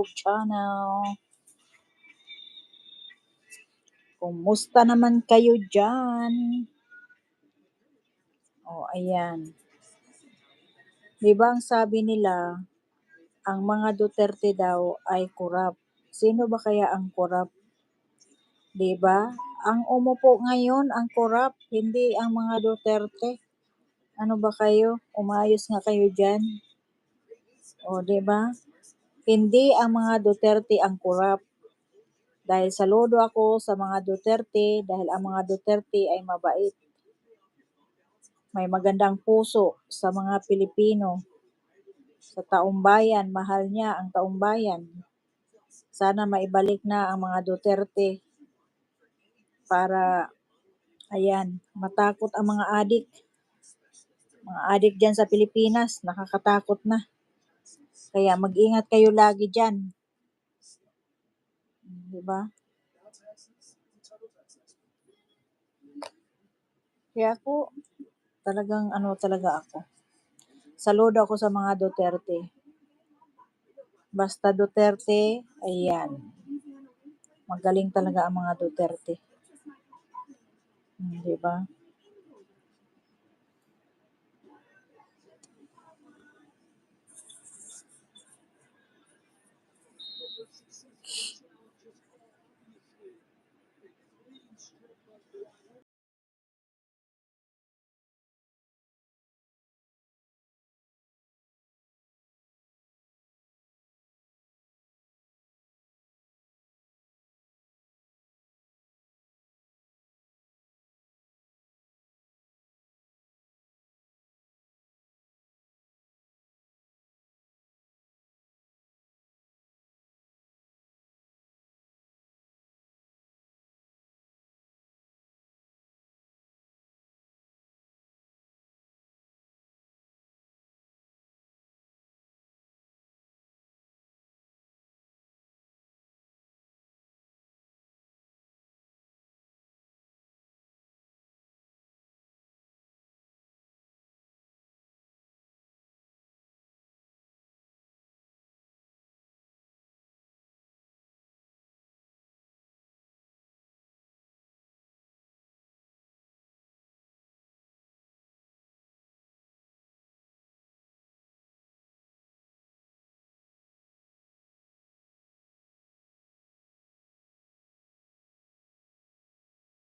YouTube channel. Kumusta naman kayo dyan? O, ayan. Di ang sabi nila, ang mga Duterte daw ay korap. Sino ba kaya ang korap? Di ba? Ang umupo ngayon, ang korap, hindi ang mga Duterte. Ano ba kayo? Umayos nga kayo dyan. O, di ba? Hindi ang mga Duterte ang korap. Dahil saludo ako sa mga Duterte dahil ang mga Duterte ay mabait. May magandang puso sa mga Pilipino. Sa taong bayan, mahal niya ang taong bayan. Sana maibalik na ang mga Duterte para, ayan, matakot ang mga adik. Mga adik dyan sa Pilipinas, nakakatakot na. Kaya mag-ingat kayo lagi dyan. Di ba? Kaya ako, talagang ano talaga ako. Saludo ako sa mga Duterte. Basta Duterte, ayan. Magaling talaga ang mga Duterte. Hmm, Di ba?